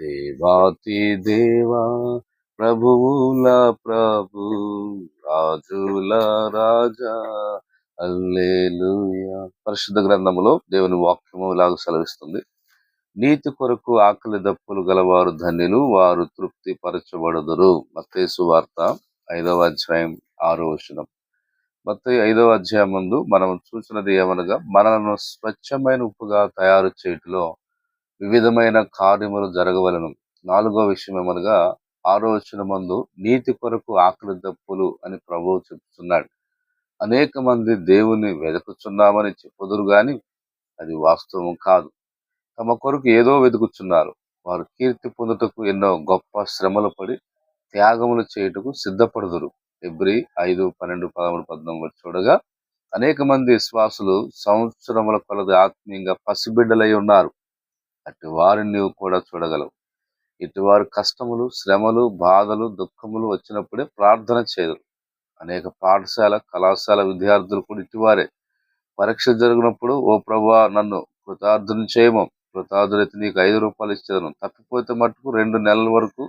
దేవాతి దేవా ప్రభువుల ప్రభు రాజుల రాజా. అల్లేలుయా పరిశుద్ధ గ్రంథములో దేవుని వాక్యము ఇలాగా సెలవిస్తుంది. నీతి కొరకు ఆకలి దప్పులు గలవారు ధన్యులు వారు తృప్తి పరచబడదురు మత్తేసు వార్త ఐదవ అధ్యాయం ఆరో వచనం. మత్తయి ఐదవ అధ్యాయం ముందు మనం చూసినది ఏమనగా మనలను స్వచ్ఛమైన ఉప్పుగా తయారు చేయటంలో వివిధమైన కార్యములు జరగవలను. నాలుగో విషయం ఏమనగా ఆరో వచ్చిన మందు నీతి కొరకు ఆకలి దప్పులు అని ప్రభువు చెప్తున్నాడు అనేక మంది దేవుని వెతుకుచున్నామని చెప్పుదురు గాని అది వాస్తవం కాదు. తమ కొరకు ఏదో వెతుకుచున్నారు వారు కీర్తి పొందుటకు ఎన్నో గొప్ప శ్రమలు పడి త్యాగములు చేయుటకు సిద్ధపడుదురు. ఎబ్రి ఐదు పన్నెండు పదమూడు పద్నాలుగు చూడగా అనేక మంది విశ్వాసులు సంవత్సరముల కొలది ఆత్మీయంగా పసిబిడ్డలై ఉన్నారు. అటు వారిని నువ్వు కూడా చూడగలవు. ఇటువారు కష్టములు శ్రమలు బాధలు దుఃఖములు వచ్చినప్పుడే ప్రార్థన చేయరు అనేక పాఠశాల కళాశాల విద్యార్థులు కూడా ఇటువారే పరీక్ష జరిగినప్పుడు ఓ ప్రభా నన్ను కృతార్థుని చేయము. కృతార్థులైతే నీకు ఐదు రూపాయలు ఇచ్చేదను. తప్పిపోతే మట్టుకు రెండు నెలల వరకు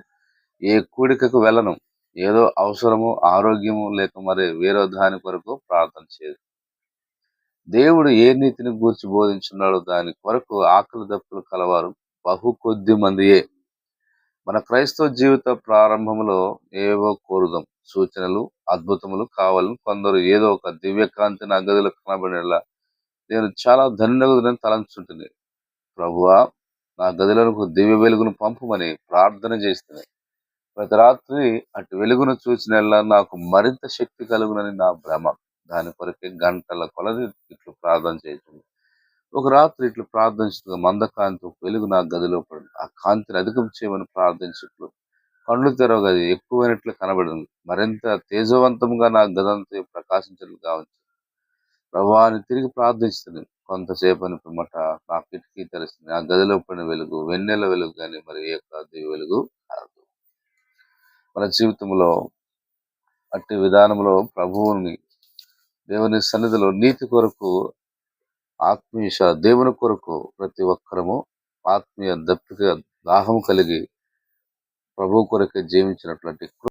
ఏ కూడికకు వెళ్ళను. ఏదో అవసరము ఆరోగ్యము లేక మరి వేరే దాని కొరకు ప్రార్థన చేయదు దేవుడు ఏ నీతిని గూర్చి బోధించున్నాడో దాని కొరకు ఆకలి దప్పులు కలవారు బహు కొద్ది మందియే. మన క్రైస్తవ జీవిత ప్రారంభంలో ఏవో కోరుదాం. సూచనలు అద్భుతములు కావాలని కొందరు ఏదో ఒక దివ్యకాంతి నా గదిలో కనబడేలా నేను చాలా ధన్యగుదని తలంచుంటుంది ప్రభువా నా గదిలోనికి దివ్య వెలుగును పంపమని ప్రార్థన చేస్తుంది ప్రతి రాత్రి అటు వెలుగును చూసిన నాకు మరింత శక్తి కలుగునని నా భ్రమ. దాని కొరకే గంటల కొలది ఇట్లు ప్రార్థన చేయటం ఒక రాత్రి ఇట్లు ప్రార్థించగా మందకాంతి వెలుగు నా గదిలో పడింది. ఆ కాంతిని అధికం చేయమని ప్రార్థించట్లు కళ్ళు తెరవగది ఎక్కువైనట్లు కనబడింది. మరింత తేజవంతంగా నా గదంతా ప్రకాశించట్లు కావచ్చు ప్రభావాన్ని తిరిగి ప్రార్థిస్తుంది. కొంతసేపు అని పిమ్మట నా కిటికీ తెరిచింది ఆ గదిలో పడిన వెలుగు వెన్నెల వెలుగు కానీ మరి ఏ యొక్క వెలుగు కాదు. మన జీవితంలో అట్టి విధానంలో ప్రభువుని దేవుని సన్నిధిలో నీతి కొరకు ఆత్మీయ దేవుని కొరకు ప్రతి ఒక్కరము ఆత్మీయ దప్పిక దాహం కలిగి ప్రభు కొరకే జీవించినటువంటి